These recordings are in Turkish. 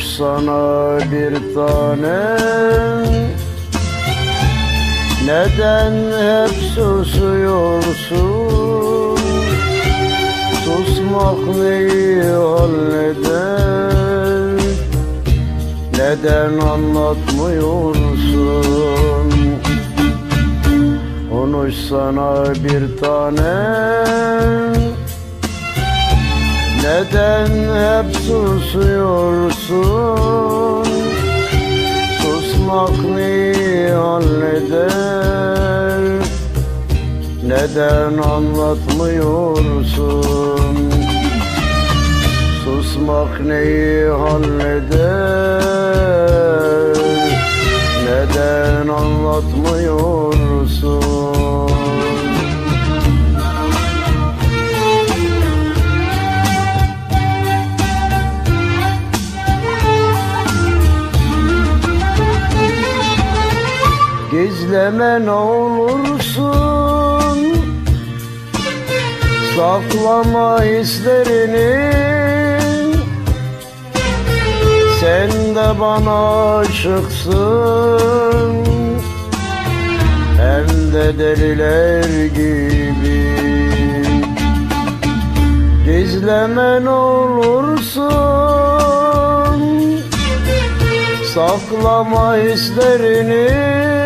sana bir tanem Neden hep susuyorsun? Susmak neyi halleder Neden anlatmıyorsun? Konuş sana bir tanem neden hep susuyorsun? Susmak neyi halleder? Neden anlatmıyorsun? Susmak neyi halleder? Neden anlatmıyorsun? Gizleme ne olursun. Saklama hislerini. Sen de bana aşıksın. Hem de deliler gibi. Gizleme ne olursun. Saklama hislerini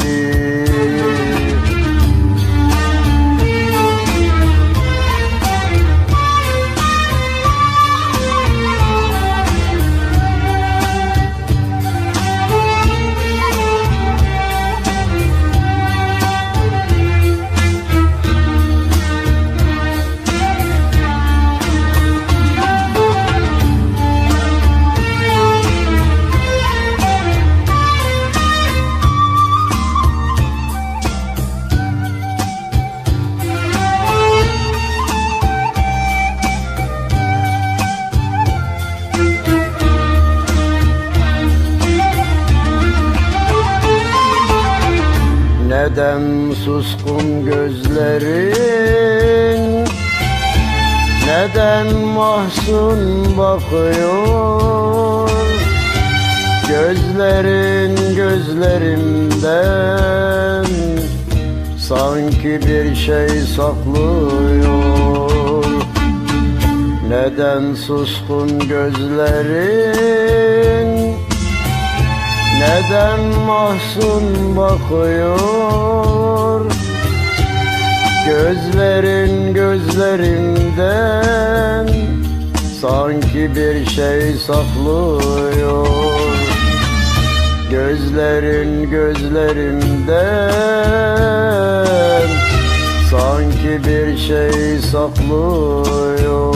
Neden suskun gözlerin. Neden mahzun bakıyor? Gözlerin gözlerimden Sanki bir şey saklıyor. Neden suskun gözlerin neden mahzun bakıyor? Gözlerin gözlerimden Sanki bir şey saklıyor. Gözlerin gözlerimden Sanki bir şey saklıyor